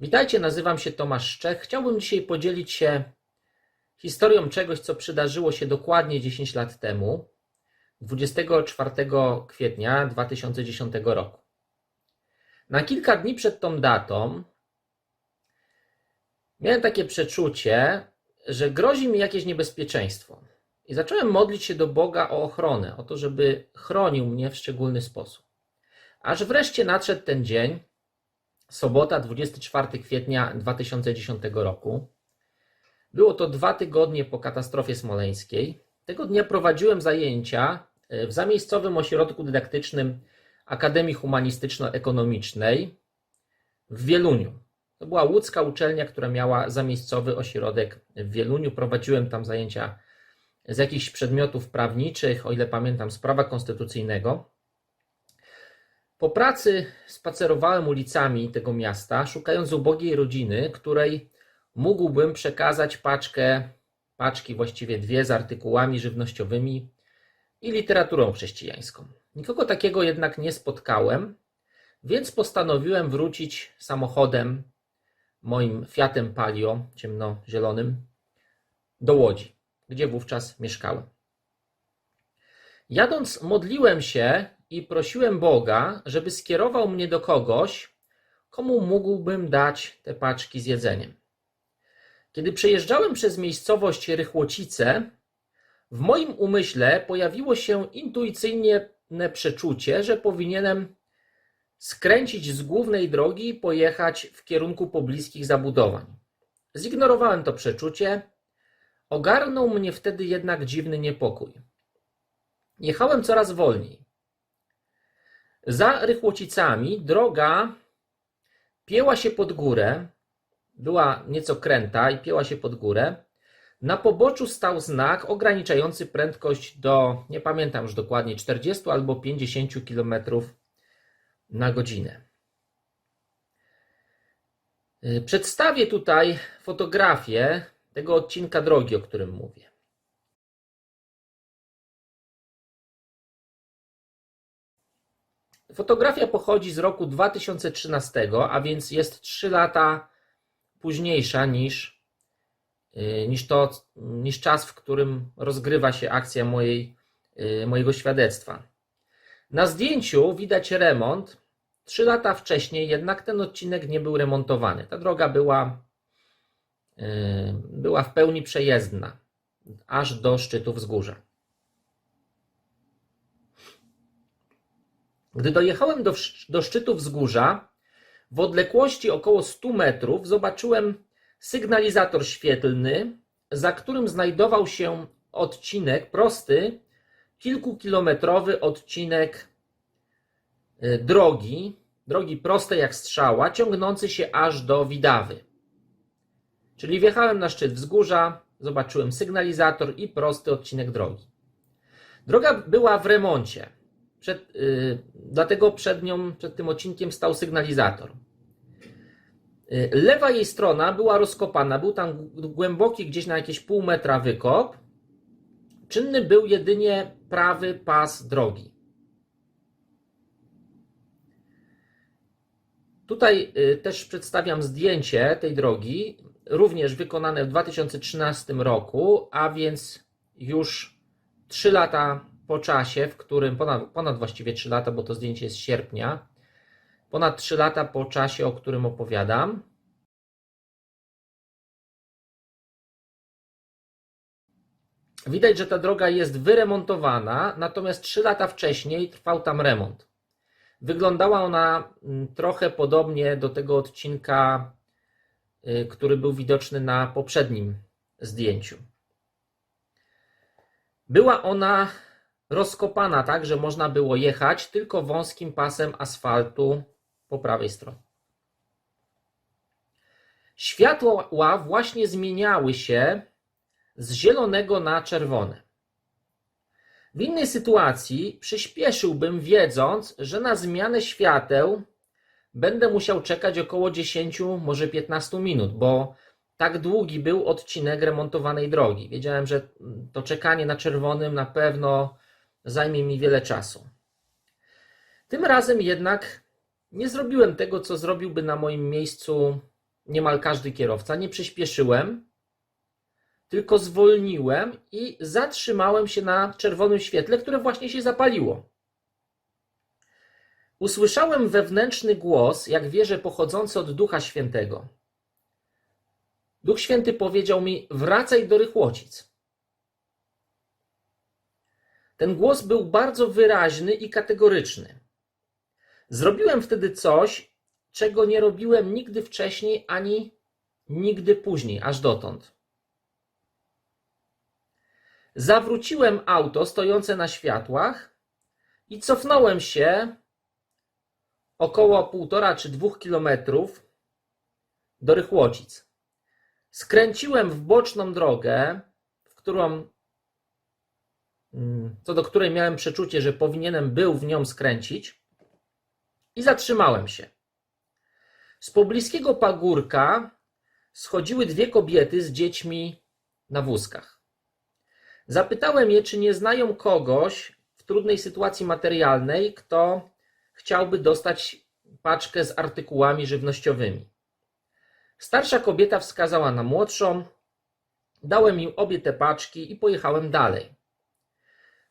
Witajcie, nazywam się Tomasz Szczech. Chciałbym dzisiaj podzielić się historią czegoś, co przydarzyło się dokładnie 10 lat temu, 24 kwietnia 2010 roku. Na kilka dni przed tą datą miałem takie przeczucie, że grozi mi jakieś niebezpieczeństwo. I zacząłem modlić się do Boga o ochronę, o to, żeby chronił mnie w szczególny sposób. Aż wreszcie nadszedł ten dzień, sobota 24 kwietnia 2010 roku. Było to dwa tygodnie po katastrofie smoleńskiej. Tego dnia prowadziłem zajęcia w zamiejscowym ośrodku dydaktycznym Akademii Humanistyczno-Ekonomicznej w Wieluniu. To była łódzka uczelnia, która miała zamiejscowy ośrodek w Wieluniu. Prowadziłem tam zajęcia z jakichś przedmiotów prawniczych, o ile pamiętam, z prawa konstytucyjnego. Po pracy spacerowałem ulicami tego miasta, szukając ubogiej rodziny, której mógłbym przekazać paczkę, paczki właściwie dwie z artykułami żywnościowymi i literaturą chrześcijańską. Nikogo takiego jednak nie spotkałem, więc postanowiłem wrócić samochodem, moim Fiatem Palio ciemnozielonym, do Łodzi, gdzie wówczas mieszkałem. Jadąc, modliłem się i prosiłem Boga, żeby skierował mnie do kogoś, komu mógłbym dać te paczki z jedzeniem. Kiedy przejeżdżałem przez miejscowość Rychłocice, w moim umyśle pojawiło się intuicyjne przeczucie, że powinienem skręcić z głównej drogi i pojechać w kierunku pobliskich zabudowań. Zignorowałem to przeczucie, ogarnął mnie wtedy jednak dziwny niepokój. Jechałem coraz wolniej. Za Rychłocicami droga pięła się pod górę, była nieco kręta i pięła się pod górę. Na poboczu stał znak ograniczający prędkość do, nie pamiętam już dokładnie, 40 albo 50 km na godzinę. Przedstawię tutaj fotografię tego odcinka drogi, o którym mówię. Fotografia pochodzi z roku 2013, a więc jest 3 lata późniejsza niż, niż, to, niż czas, w którym rozgrywa się akcja mojej, mojego świadectwa. Na zdjęciu widać remont. 3 lata wcześniej jednak ten odcinek nie był remontowany. Ta droga była, była w pełni przejezdna, aż do szczytu wzgórza. Gdy dojechałem do, do szczytu wzgórza, w odległości około 100 metrów zobaczyłem sygnalizator świetlny, za którym znajdował się odcinek prosty, kilkukilometrowy odcinek drogi, drogi prostej jak strzała, ciągnący się aż do Widawy. Czyli wjechałem na szczyt wzgórza, zobaczyłem sygnalizator i prosty odcinek drogi. Droga była w remoncie. Przed, yy, dlatego przed nią, przed tym odcinkiem stał sygnalizator. Yy, lewa jej strona była rozkopana, był tam głęboki, gdzieś na jakieś pół metra wykop. Czynny był jedynie prawy pas drogi. Tutaj yy, też przedstawiam zdjęcie tej drogi, również wykonane w 2013 roku, a więc już 3 lata po czasie, w którym ponad, ponad właściwie 3 lata, bo to zdjęcie jest z sierpnia, ponad 3 lata po czasie, o którym opowiadam. Widać, że ta droga jest wyremontowana, natomiast 3 lata wcześniej trwał tam remont. Wyglądała ona trochę podobnie do tego odcinka, który był widoczny na poprzednim zdjęciu. Była ona rozkopana tak, że można było jechać tylko wąskim pasem asfaltu po prawej stronie. Światła właśnie zmieniały się z zielonego na czerwone. W innej sytuacji przyspieszyłbym, wiedząc, że na zmianę świateł będę musiał czekać około 10, może 15 minut, bo tak długi był odcinek remontowanej drogi. Wiedziałem, że to czekanie na czerwonym na pewno zajmie mi wiele czasu. Tym razem jednak nie zrobiłem tego, co zrobiłby na moim miejscu niemal każdy kierowca, nie przyspieszyłem, tylko zwolniłem i zatrzymałem się na czerwonym świetle, które właśnie się zapaliło. Usłyszałem wewnętrzny głos, jak wierzę, pochodzący od Ducha Świętego. Duch Święty powiedział mi: Wracaj do Rychłocic. Ten głos był bardzo wyraźny i kategoryczny. Zrobiłem wtedy coś, czego nie robiłem nigdy wcześniej ani nigdy później, aż dotąd. Zawróciłem auto stojące na światłach i cofnąłem się około półtora czy dwóch kilometrów do Rychłocic. Skręciłem w boczną drogę, w którą, co do której miałem przeczucie, że powinienem był w nią skręcić i zatrzymałem się. Z pobliskiego pagórka schodziły dwie kobiety z dziećmi na wózkach. Zapytałem je, czy nie znają kogoś w trudnej sytuacji materialnej, kto chciałby dostać paczkę z artykułami żywnościowymi. Starsza kobieta wskazała na młodszą, dałem im obie te paczki i pojechałem dalej.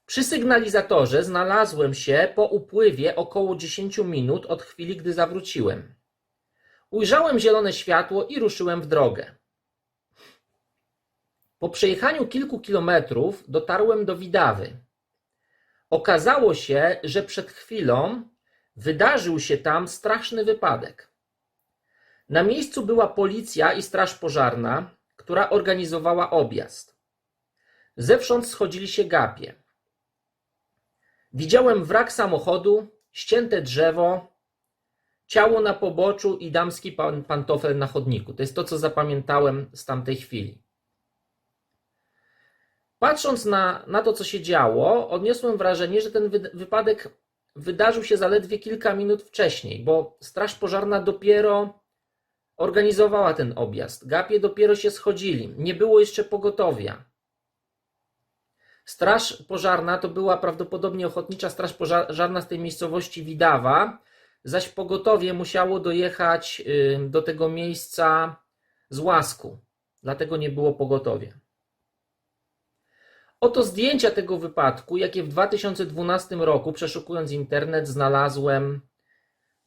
Przy sygnalizatorze znalazłem się po upływie około 10 minut od chwili, gdy zawróciłem. Ujrzałem zielone światło i ruszyłem w drogę. Po przejechaniu kilku kilometrów dotarłem do Widawy. Okazało się, że przed chwilą wydarzył się tam straszny wypadek. Na miejscu była policja i straż pożarna, która organizowała objazd. Zewsząd schodzili się gapie. Widziałem wrak samochodu, ścięte drzewo, ciało na poboczu i damski pan, pantofel na chodniku. To jest to, co zapamiętałem z tamtej chwili. Patrząc na, na to, co się działo, odniosłem wrażenie, że ten wy, wypadek wydarzył się zaledwie kilka minut wcześniej, bo Straż Pożarna dopiero organizowała ten objazd. Gapie dopiero się schodzili. Nie było jeszcze pogotowia. Straż Pożarna to była prawdopodobnie Ochotnicza Straż Pożarna z tej miejscowości Widawa, zaś pogotowie musiało dojechać do tego miejsca z łasku. Dlatego nie było pogotowia. Oto zdjęcia tego wypadku, jakie w 2012 roku, przeszukując internet, znalazłem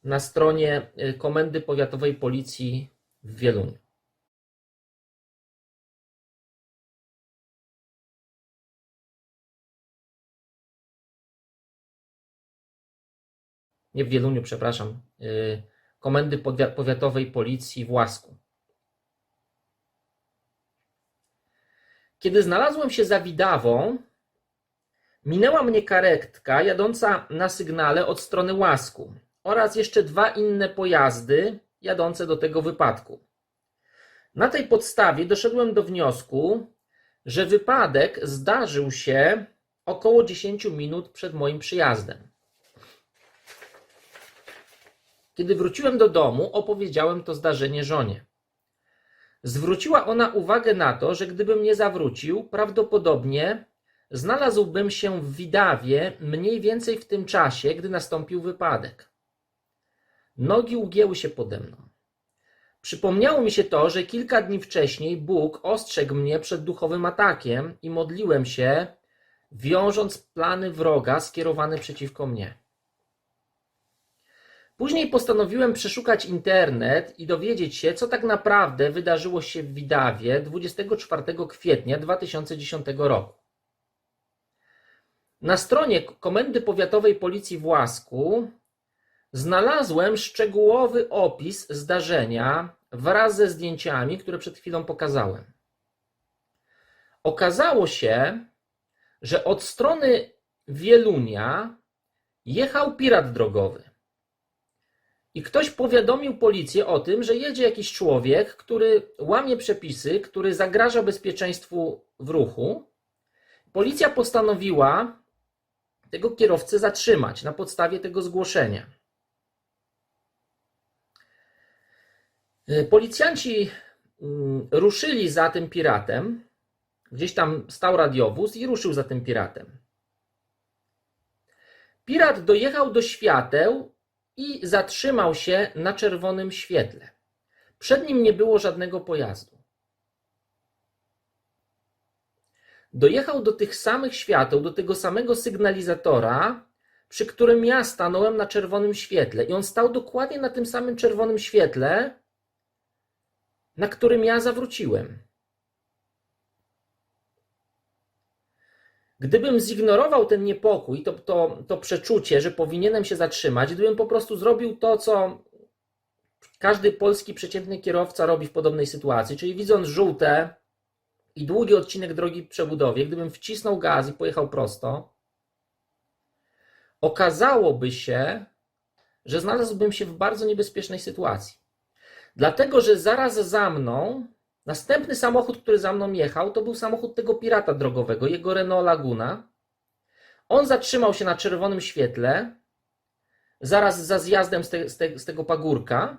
na stronie y, Komendy Powiatowej Policji w Wieluniu. Nie w Wieluniu, przepraszam. y, Komendy Powiatowej Policji w Łasku. Kiedy znalazłem się za Widawą, minęła mnie karetka jadąca na sygnale od strony Łasku oraz jeszcze dwa inne pojazdy jadące do tego wypadku. Na tej podstawie doszedłem do wniosku, że wypadek zdarzył się około 10 minut przed moim przyjazdem. Kiedy wróciłem do domu, opowiedziałem to zdarzenie żonie. Zwróciła ona uwagę na to, że gdybym nie zawrócił, prawdopodobnie znalazłbym się w Widawie mniej więcej w tym czasie, gdy nastąpił wypadek. Nogi ugięły się pode mną. Przypomniało mi się to, że kilka dni wcześniej Bóg ostrzegł mnie przed duchowym atakiem i modliłem się, wiążąc plany wroga skierowane przeciwko mnie. Później postanowiłem przeszukać internet i dowiedzieć się, co tak naprawdę wydarzyło się w Widawie 24 kwietnia 2010 roku. Na stronie Komendy Powiatowej Policji w Łasku znalazłem szczegółowy opis zdarzenia wraz ze zdjęciami, które przed chwilą pokazałem. Okazało się, że od strony Wielunia jechał pirat drogowy. I ktoś powiadomił policję o tym, że jedzie jakiś człowiek, który łamie przepisy, który zagraża bezpieczeństwu w ruchu. Policja postanowiła tego kierowcę zatrzymać na podstawie tego zgłoszenia. Policjanci mm, ruszyli za tym piratem. Gdzieś tam stał radiowóz i ruszył za tym piratem. Pirat dojechał do świateł i zatrzymał się na czerwonym świetle. Przed nim nie było żadnego pojazdu. Dojechał do tych samych świateł, do tego samego sygnalizatora, przy którym ja stanąłem na czerwonym świetle. I on stał dokładnie na tym samym czerwonym świetle, na którym ja zawróciłem. Gdybym zignorował ten niepokój, to, to, to przeczucie, że powinienem się zatrzymać, gdybym po prostu zrobił to, co każdy polski przeciętny kierowca robi w podobnej sytuacji, czyli widząc żółte i długi odcinek drogi przebudowie, gdybym wcisnął gaz i pojechał prosto, okazałoby się, że znalazłbym się w bardzo niebezpiecznej sytuacji. Dlatego, że zaraz za mną, następny samochód, który za mną jechał, to był samochód tego pirata drogowego, jego Renault Laguna. On zatrzymał się na czerwonym świetle, zaraz za zjazdem z, te, z, te, z tego pagórka,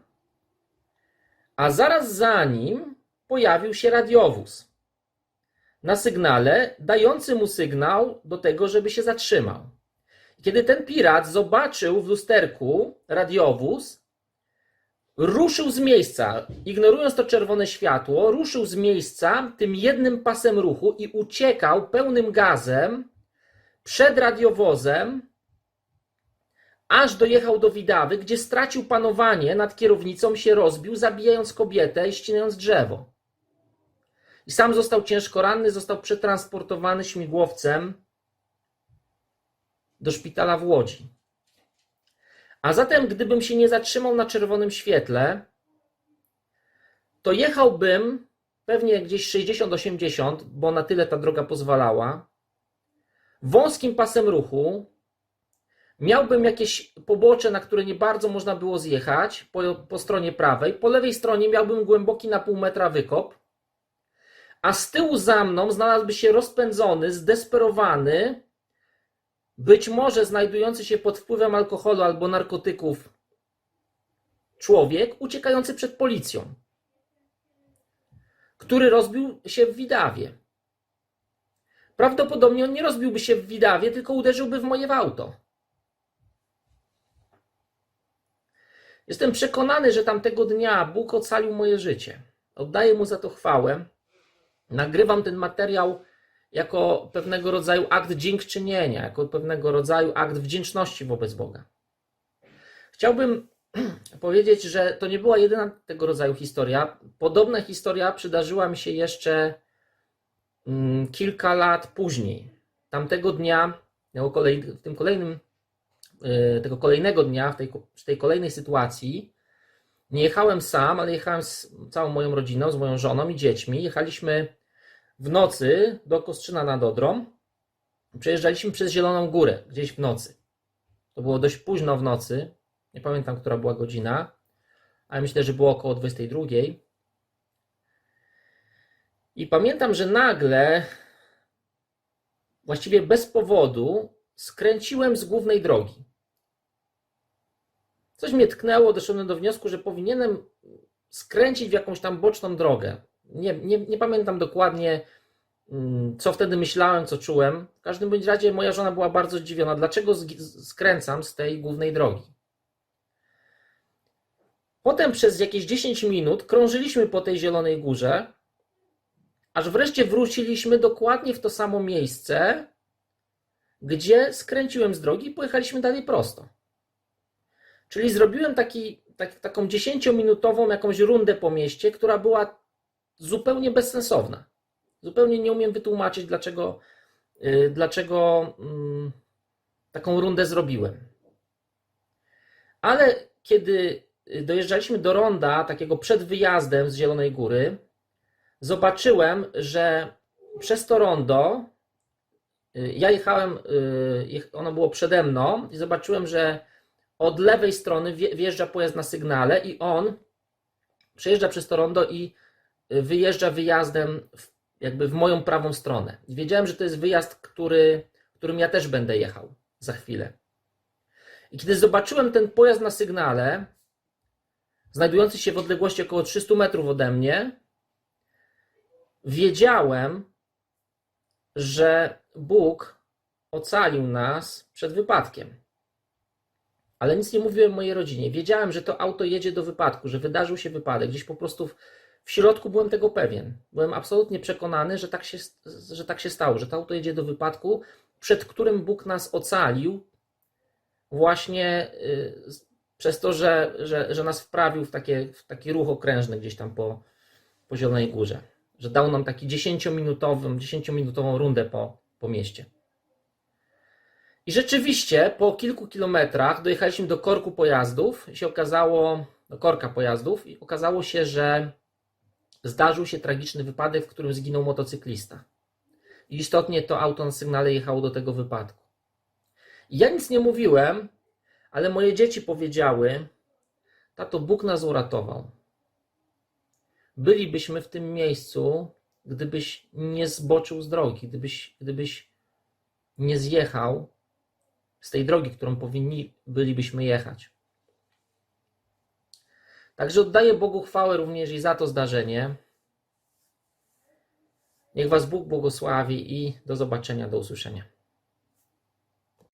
a zaraz za nim pojawił się radiowóz na sygnale, dający mu sygnał do tego, żeby się zatrzymał. Kiedy ten pirat zobaczył w lusterku radiowóz, ruszył z miejsca, ignorując to czerwone światło, ruszył z miejsca tym jednym pasem ruchu i uciekał pełnym gazem przed radiowozem, aż dojechał do Widawy, gdzie stracił panowanie nad kierownicą, się rozbił, zabijając kobietę i ścinając drzewo. I sam został ciężko ranny, został przetransportowany śmigłowcem do szpitala w Łodzi. A zatem, gdybym się nie zatrzymał na czerwonym świetle, to jechałbym pewnie gdzieś 60-80, bo na tyle ta droga pozwalała, wąskim pasem ruchu, miałbym jakieś pobocze, na które nie bardzo można było zjechać po, po stronie prawej, po lewej stronie miałbym głęboki na pół metra wykop, a z tyłu za mną znalazłby się rozpędzony, zdesperowany, być może znajdujący się pod wpływem alkoholu albo narkotyków człowiek uciekający przed policją, który rozbił się w Widawie. Prawdopodobnie on nie rozbiłby się w Widawie, tylko uderzyłby w moje auto. Jestem przekonany, że tamtego dnia Bóg ocalił moje życie. Oddaję mu za to chwałę. Nagrywam ten materiał jako pewnego rodzaju akt dziękczynienia, jako pewnego rodzaju akt wdzięczności wobec Boga. Chciałbym powiedzieć, że to nie była jedyna tego rodzaju historia. Podobna historia przydarzyła mi się jeszcze mm, kilka lat później. Tamtego dnia, w tym kolejnym, y, tego kolejnego dnia, w tej, w tej kolejnej sytuacji, nie jechałem sam, ale jechałem z całą moją rodziną, z moją żoną i dziećmi. Jechaliśmy w nocy do Kostrzyna nad Odrą. Przejeżdżaliśmy przez Zieloną Górę, gdzieś w nocy. To było dość późno w nocy. Nie pamiętam, która była godzina, ale myślę, że było około 22. I pamiętam, że nagle, właściwie bez powodu, skręciłem z głównej drogi. Coś mnie tknęło, doszedłem do wniosku, że powinienem skręcić w jakąś tam boczną drogę. Nie, nie, nie pamiętam dokładnie, mm, co wtedy myślałem, co czułem. W każdym bądź razie moja żona była bardzo zdziwiona, dlaczego skręcam z tej głównej drogi. Potem przez jakieś 10 minut krążyliśmy po tej zielonej górze, aż wreszcie wróciliśmy dokładnie w to samo miejsce, gdzie skręciłem z drogi i pojechaliśmy dalej prosto. Czyli zrobiłem taki, tak, taką 10-minutową jakąś rundę po mieście, która była zupełnie bezsensowna. Zupełnie nie umiem wytłumaczyć, dlaczego, yy, dlaczego yy, taką rundę zrobiłem. Ale kiedy dojeżdżaliśmy do ronda, takiego przed wyjazdem z Zielonej Góry, zobaczyłem, że przez to rondo yy, ja jechałem, ono było przede mną i zobaczyłem, że od lewej strony wjeżdża pojazd na sygnale i on przejeżdża przez to rondo i wyjeżdża wyjazdem w, jakby w moją prawą stronę. Wiedziałem, że to jest wyjazd, który, którym ja też będę jechał za chwilę. I kiedy zobaczyłem ten pojazd na sygnale, znajdujący się w odległości około 300 metrów ode mnie, wiedziałem, że Bóg ocalił nas przed wypadkiem. ale nic nie mówiłem mojej rodzinie. Wiedziałem, że to auto jedzie do wypadku, że wydarzył się wypadek. Gdzieś po prostu w, środku byłem tego pewien. Byłem absolutnie przekonany, że tak, się, że tak się stało, że to auto jedzie do wypadku, przed którym Bóg nas ocalił, właśnie y, przez to, że, że, że nas wprawił w, takie, w taki ruch okrężny gdzieś tam po, po Zielonej Górze. Że dał nam taki 10-minutową 10 rundę po, po mieście. I rzeczywiście po kilku kilometrach dojechaliśmy do korku pojazdów i się okazało, do korka pojazdów i okazało się, że zdarzył się tragiczny wypadek, w którym zginął motocyklista. I istotnie to auto na sygnale jechało do tego wypadku. Ja nic nie mówiłem, ale moje dzieci powiedziały: Tato, Bóg nas uratował. Bylibyśmy w tym miejscu, gdybyś nie zboczył z drogi, gdybyś, gdybyś nie zjechał z tej drogi, którą powinni bylibyśmy jechać. Także oddaję Bogu chwałę również i za to zdarzenie. Niech Was Bóg błogosławi i do zobaczenia, do usłyszenia.